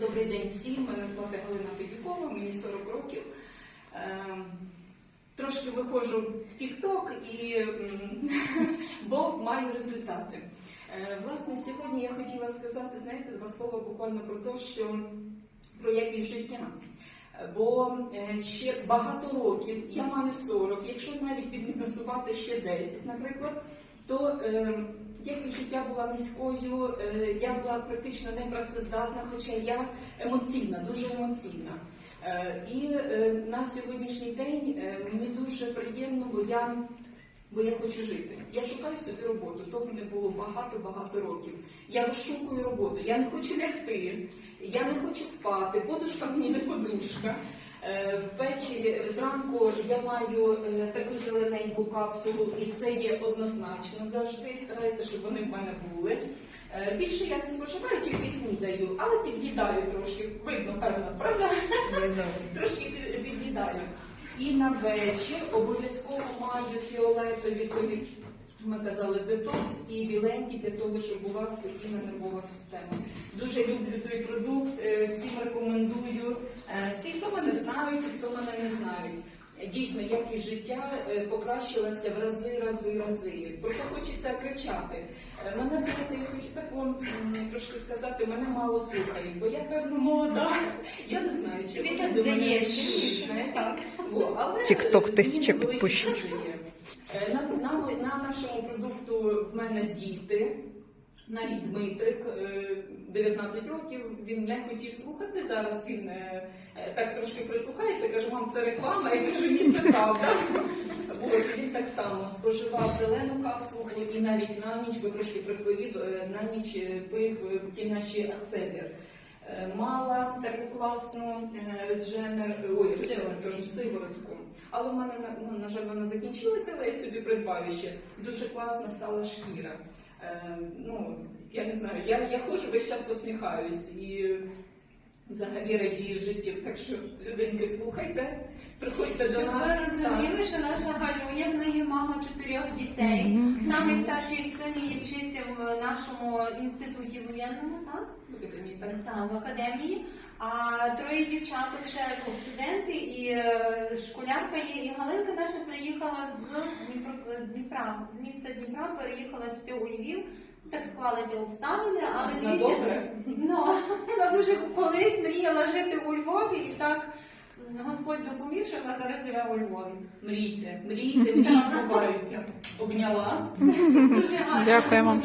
Добрий день всім. Мене звати Галина Федюкова, мені 40 років. Ем, Трошки виходжу в і бо маю результати. Е, Власне, сьогодні я хотіла сказати, знаєте, два слова буквально про те, що про якість життя. Бо е, ще багато років, я маю 40, якщо навіть відмінусувати ще 10, наприклад, то е, якість життя була низькою, е, я була практично не працездатна, хоча я емоційна, дуже емоційна. Е, І е, на сьогоднішній день е, мені дуже приємно, бо я, бо я хочу жити. Я шукаю собі роботу. Того не було багато-багато років. Я вишукую роботу. Я не хочу лягти, я не хочу спати. Подушка мені не подушка. Е, Ввечері зранку я маю е, таку зелененьку капсулу, і це є однозначно завжди. Стараюся, щоб вони в мене були. Е, Більше я не споживаю, тільки снідаю, але під'їдаю трошки. Видно, певно, правда? Трошки під'їдаю. І на вечір обов'язково маю фіолетові тоді, ми казали, детокс і біленькі для того, щоб була спокійна нервова система. Дуже люблю той продукт, е, всім рекомендую. Е, Всі, хто мене знають, і хто мене не знають. Дійсно, якість життя е, покращилася в рази, рази, рази. Просто хочеться кричати. Е, Мене знаєте, я хочу так вам трошки сказати, мене мало слухають, бо я певно молода. Я не знаю, чи вони так знаєте. Але Тік-ток тисяча підписчиків. Е, На, на, на нашому продукту в мене діти. Навіть Дмитрик, е, 19 років, він не хотів слухати. Зараз він е, е, так трошки прислухається, каже, мам, це реклама, я кажу, ні, це правда. От, він так само споживав зелену капсулу і навіть на ніч, бо трошки прихворів, е, на ніч е, пив е, ті наші ацедер. Е, Мала таку класну е, редженер, ой, редженер, кажу, сиворотку. Але в мене, на- ну, на жаль, вона закінчилася, але я собі придбаю ще. Дуже класна стала шкіра. Е, ну, я не знаю, я, я ходжу, весь час посміхаюсь і взагалі радію життю. Так що, людинки, слухайте, приходьте до Щоб ви розуміли, що наша Галюня, в неї мама чотирьох дітей. Мгм. Самий старший син її вчиться в нашому інституті воєнному, так? Так. Так, в академії. А троє дівчаток ще ну, студенти і е, школярка є. І Галинка наша приїхала з Дніпро, Дніпра, з міста Дніпра, переїхала сюди у Львів. Так склалися обставини, але На дивіться. Ну, вона дуже колись мріяла жити у Львові, і так Господь допоміг, що вона зараз живе у Львові. Мрійте, мрійте, мрії збуваються. Обняла. Дуже гарно. Дякуємо.